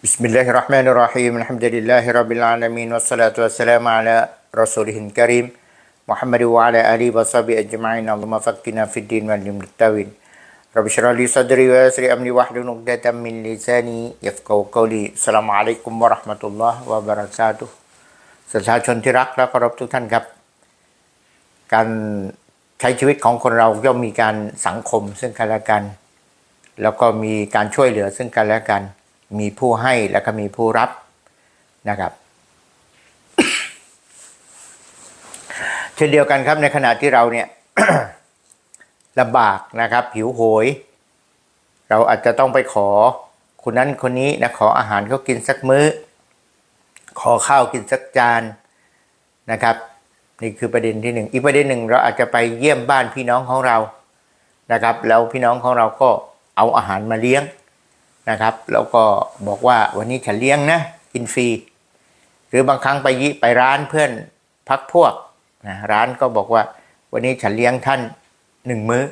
Bismillahirrahmanirrahim. Alhamdulillahi Rabbil Alamin. Wassalatu wassalamu ala Rasulihil Karim. Muhammad wa ala alihi wa sahbihi ajma'in. Allahumma faqqina fid din wal ilmi tawin. Rabbi shrah li sadri wa yassir amri wahlul 'uqdatam min lisani yafqahu าะตราจุนที่รักและเครพทุกท่านครับ การใช้ชีวิตของคนเราย่อมมีการสังคมซึ่งกันและกัน แล้วก็มีการช่วยเหลือซึ่งกันและกัน มีผู้ให้แล้วก็มีผู้รับนะครับเช่นเดียวกันครับในขณะที่เราเนี่ยลำบากนะครับหิวโหย เราอาจจะต้องไปขอคนนั้นคนนี้นะขออาหารเขากินสักมื้อ ขอข้าวกินสักจานนะครับ นี่คือประเด็นที่หนึ่งอีกประเด็นหนึ่งเราอาจจะไปเยี่ยมบ้านพี่น้องของเรานะครับ แล้วพี่น้องของเราก็เอาอาหารมาเลี้ยง นะครับ แล้วก็บอกว่าวันนี้ฉันเลี้ยงนะกินฟรี หรือบางครั้งไปยิไปร้านเพื่อนพักพวกนะร้านก็บอกว่าวันนี้ฉันเลี้ยงท่านหนึ่งมื้อ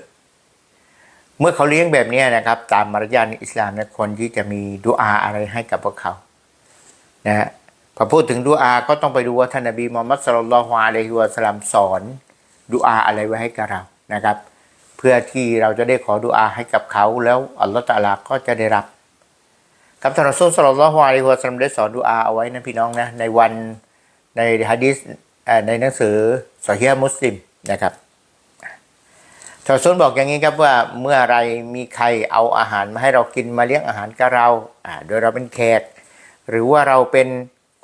เมื่อเขาเลี้ยงแบบนี้นะครับ ตามมารยาทอิสลามนะคนที่จะมีดุอาอะไรให้กับพวกเขานะฮะพอพูดถึงดุอาก็ต้องไปดูว่าท่านนบีมูฮัมมัดสุลลัลลอฮุอะลัยฮิวะสลลัมสอนดุอาอะไรไว้ให้กับเรานะครับ เพื่อที่เราจะได้ขอดุอาให้กับเขาแล้วอัลลอฮฺตะอาลาก็จะได้รับ ครับท่านอซูลสุลลัลลอฮุอะลัยฮิวะสัลลัมได้สอนดุอาเอาไว้นะพี่น้องนะในวันในฮะดีษในหนังสือสอฮีมุสลิมนะครับทศนซุนบอกอย่างนี้ครับว่าเมื่อไรมีใครเอาอาหารมาให้เรากินมาเลี้ยงอาหารกับเราอ่าโดยเราเป็นแขก หรือว่าเราเป็น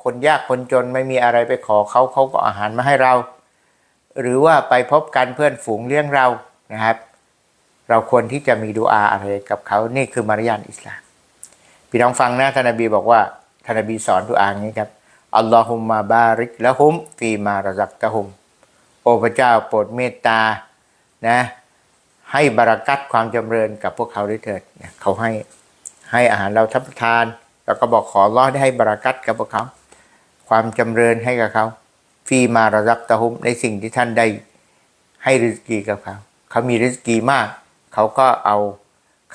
คนยากคนจนไม่มีอะไรไปขอเขาเขาก็อาหารมาให้เรา หรือว่าไปพบกันเพื่อนฝูงเลี้ยงเรานะครับ เราควรที่จะมีดูอาอะไรกับเขานี่คือมารยาทอิสลาม พี่น้องฟังนะท่านนบีบอกว่าท่านนบีสอนดูอาอย่างนี้ครับอัลลอฮุมมาบาริกละฮุมฟีมารซักตะฮุม โอ้พระเจ้าโปรดเมตตานะให้บารักัตความจำเริญกับพวกเขาด้วยเถิดเขาให้ให้อาหารเราทับทาน แล้วก็บอกขอร้อได้ให้บารักัตกับพวกเขา ความจำเริญให้กับเขาฟีมาระรักตะฮุมในสิ่งที่ท่านได้ให้ริสกีกับเขา เขามีริสกีมาก เขาก็เอา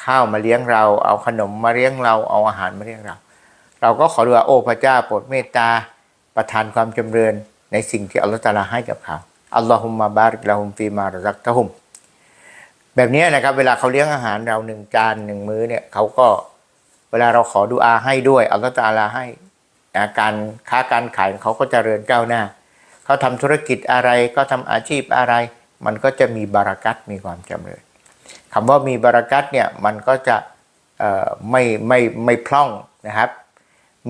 ข้าวมาเลี้ยงเรา เอาขนมมาเลี้ยงเรา เอาอาหารมาเลี้ยงเรา เราก็ขอดูว่าโอ้พระเจ้าโปรดเมตตาประทานความจำเริญในสิ่งที่อัลลอฮฺตาลาให้กับเขาอัลลอฮุมมาบาริกละฮุมฟีมาระรักตะฮุม แบบนี้นะครับ เวลาเขาเลี้ยงอาหารเราหนึ่งจานหนึ่งมื้อเนี่ยเขาก็เวลาเราขอดูอาให้ด้วยอัลลอฮฺตาลาให้นะการค้าการขายเขาก็จเจริญก้าวหน้า เขาทำธุรกิจอะไรก็ทำอาชีพอะไร มันก็จะมีบารักัตมีความจำเริญ คำว่ามีบารักัตเนี่ยมันก็จะไม่ไม่ไม่พร่องนะครับ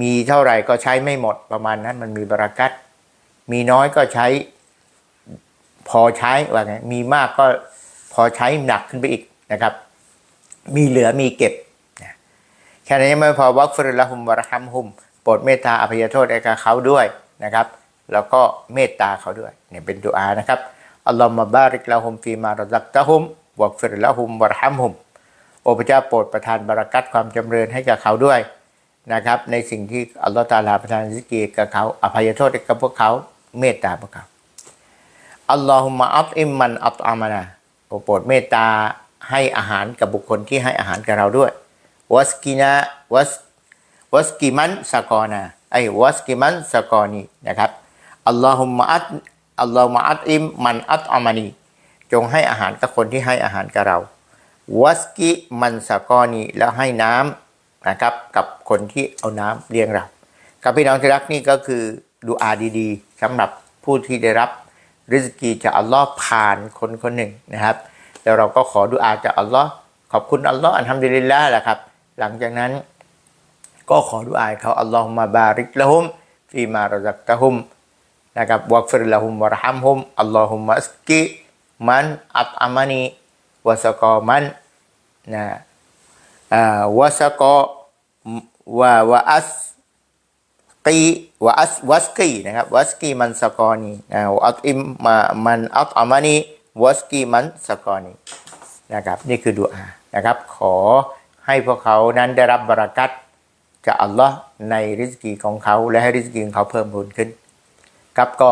มีเท่าไหร่ก็ใช้ไม่หมดประมาณนั้นมันมีบารักัตมีน้อยก็ใช้พอใช้ว่าไงมีมากก็พอใช้หนักขึ้นไปอีกนะครับ มีเหลือมีเก็บแค่นี้ไม่พอวักฟรุละหุมวระฮัมหุมโปรดเมตตาอภัยโทษให้กับเขาด้วยนะครับ แล้วก็เมตตาเขาด้วยเนี่ยเป็นดุอานะครับอัลลอฮฺมะบาริกละหุมฟีมารัซักตะหุม วักฟิรละหุมวะระฮัมหุมโอพระเจ้าโปรดประทานบารักัตความจำเริญให้กับเขาด้วยนะครับ ในสิ่งที่อัลลอฮฺตาลาประทานซิกีกับเขาอภัยโทษให้กับพวกเขาเมตตาพวกเขาอัลลอฮุมะอัตอิมมันอัตอามานาโปรดเมตตาให้อาหารกับบุคคลที่ให้อาหารกับเราด้วยวัสกินาวัสวัสกิมันสกอนาไอ้วัสกิมันสกอนีนะครับอัลลอฮุมะอัตอัลลอฮุมะอัตอิมมันอัตอามานี จงให้อาหารกับคนที่ให้อาหารกับเราวัสกิมันสกอนีแล้วให้น้ำนะครับกับคนที่เอาน้ำเลี้ยงเรากับพี่น้องที่รักนี่ก็คือดูอาดีๆสำหรับผู้ที่ได้รับริสกีจากอัลลอฮ์ผ่านคนคนหนึ่งนะครับ แล้วเราก็ขอดุอาจากอัลลอฮ์ขอบคุณอัลลอฮ์อันทำดีลิลละแหละครับ หลังจากนั้นก็ขอดุอาเขาอัลลอฮ์มาบาริกละฮุมฟีมารซักตะฮุมนะครับวักฟิรละฮุมวะรฮัมฮุมอัลลอฮุมะสกิ มันอัตอามานีวสกอมันนะอ่าวสกอวะวะอัสกีวะอัสวัสกีนะครับวัสกีมันสกอนีนะอัตอิมมามันอัตอามานีวัสกีมันสกอนีนะครับนี่คือดุอานะครับ ขอให้พวกเขานั้นได้รับบารักัตจากอัลลอฮ์ในริสกีของเขาและให้ริสกีของเขาเพิ่มพูนขึ้นครับก็